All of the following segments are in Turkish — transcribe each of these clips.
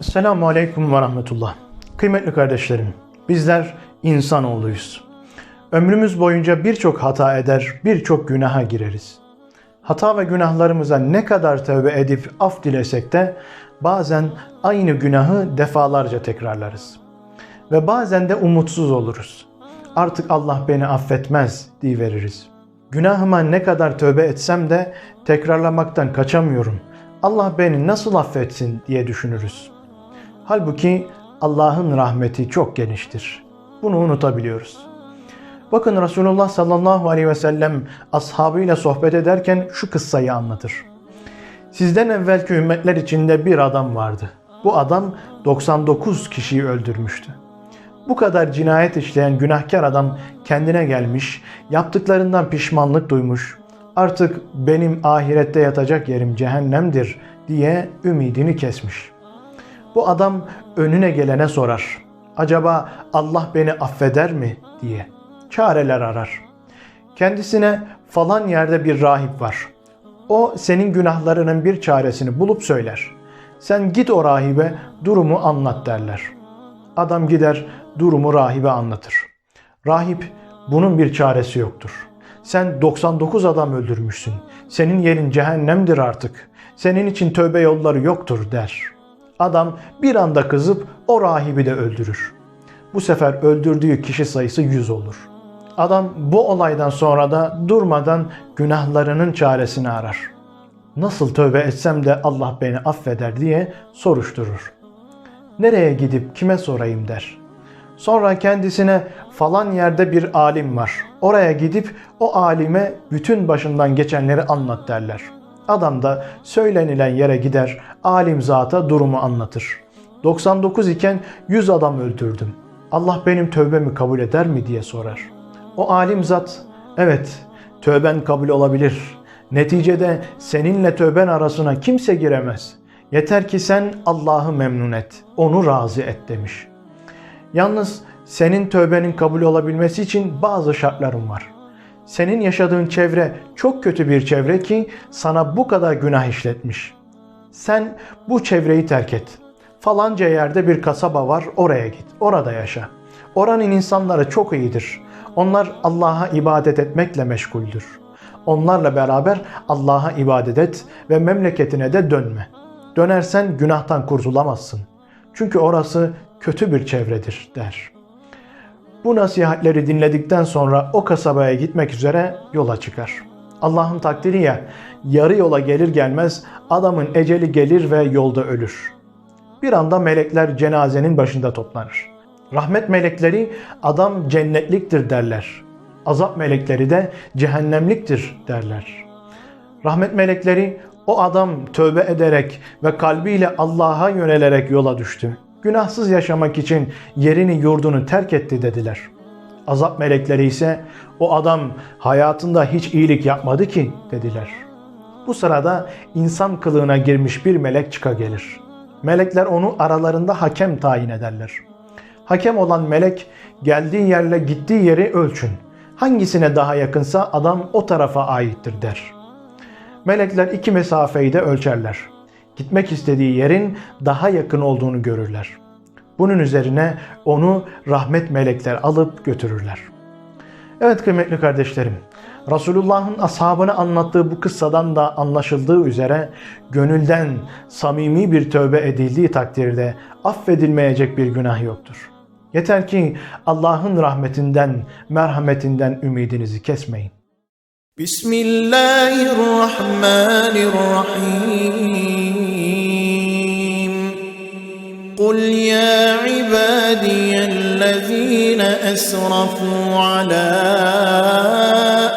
Selamun Aleyküm ve Rahmetullah. Kıymetli kardeşlerim, bizler insanoğluyuz. Ömrümüz boyunca birçok hata eder, birçok günaha gireriz. Hata ve günahlarımıza ne kadar tövbe edip af dilesek de bazen aynı günahı defalarca tekrarlarız. Ve bazen de umutsuz oluruz. Artık Allah beni affetmez diye veririz. Günahıma ne kadar tövbe etsem de tekrarlamaktan kaçamıyorum. Allah beni nasıl affetsin diye düşünürüz. Halbuki Allah'ın rahmeti çok geniştir. Bunu unutabiliyoruz. Bakın Resulullah sallallahu aleyhi ve sellem ashabıyla sohbet ederken şu kıssayı anlatır. Sizden evvelki ümmetler içinde bir adam vardı. Bu adam 99 kişiyi öldürmüştü. Bu kadar cinayet işleyen günahkar adam kendine gelmiş, yaptıklarından pişmanlık duymuş, artık benim ahirette yatacak yerim cehennemdir diye ümidini kesmiş. Bu adam önüne gelene sorar. Acaba Allah beni affeder mi diye. Çareler arar. Kendisine falan yerde bir rahip var. O senin günahlarının bir çaresini bulup söyler. Sen git o rahibe durumu anlat derler. Adam gider durumu rahibe anlatır. Rahip bunun bir çaresi yoktur. Sen 99 adam öldürmüşsün. Senin yerin cehennemdir artık. Senin için tövbe yolları yoktur der. Adam bir anda kızıp o rahibi de öldürür. Bu sefer öldürdüğü kişi sayısı 100 olur. Adam bu olaydan sonra da durmadan günahlarının çaresini arar. Nasıl tövbe etsem de Allah beni affeder diye soruşturur. Nereye gidip kime sorayım der. Sonra kendisine falan yerde bir alim var. Oraya gidip o alime bütün başından geçenleri anlat derler. Adam da söylenilen yere gider, alim zata durumu anlatır. 99 iken 100 adam öldürdüm. Allah benim tövbemi kabul eder mi diye sorar. O alim zat, evet tövben kabul olabilir. Neticede seninle tövben arasına kimse giremez. Yeter ki sen Allah'ı memnun et, onu razı et demiş. Yalnız senin tövbenin kabul olabilmesi için bazı şartlarım var. Senin yaşadığın çevre çok kötü bir çevre ki sana bu kadar günah işletmiş. Sen bu çevreyi terk et. Falanca yerde bir kasaba var oraya git. Orada yaşa. Oranın insanları çok iyidir. Onlar Allah'a ibadet etmekle meşguldür. Onlarla beraber Allah'a ibadet et ve memleketine de dönme. Dönersen günahtan kurtulamazsın. Çünkü orası kötü bir çevredir der. Bu nasihatleri dinledikten sonra o kasabaya gitmek üzere yola çıkar. Allah'ın takdiri ya yarı yola gelir gelmez adamın eceli gelir ve yolda ölür. Bir anda melekler cenazenin başında toplanır. Rahmet melekleri adam cennetliktir derler. Azap melekleri de cehennemliktir derler. Rahmet melekleri o adam tövbe ederek ve kalbiyle Allah'a yönelerek yola düştü. Günahsız yaşamak için yerini yurdunu terk etti dediler. Azap melekleri ise o adam hayatında hiç iyilik yapmadı ki dediler. Bu sırada insan kılığına girmiş bir melek çıka gelir. Melekler onu aralarında hakem tayin ederler. Hakem olan melek geldiği yerle gittiği yeri ölçün. Hangisine daha yakınsa adam o tarafa aittir der. Melekler iki mesafeyi de ölçerler. Gitmek istediği yerin daha yakın olduğunu görürler. Bunun üzerine onu rahmet melekler alıp götürürler. Evet kıymetli kardeşlerim, Resulullah'ın ashabına anlattığı bu kıssadan da anlaşıldığı üzere gönülden samimi bir tövbe edildiği takdirde affedilmeyecek bir günah yoktur. Yeter ki Allah'ın rahmetinden, merhametinden ümidinizi kesmeyin. Bismillahirrahmanirrahim قل يا عبادي الذين اسرفوا على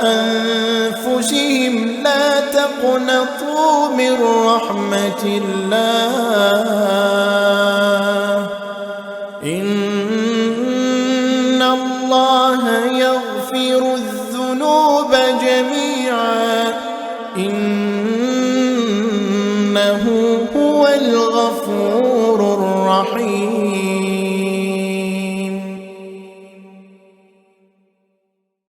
انفسهم لا تقنطوا من رحمه الله ان الله يغفر الذنوب هو الغفور الرحيم.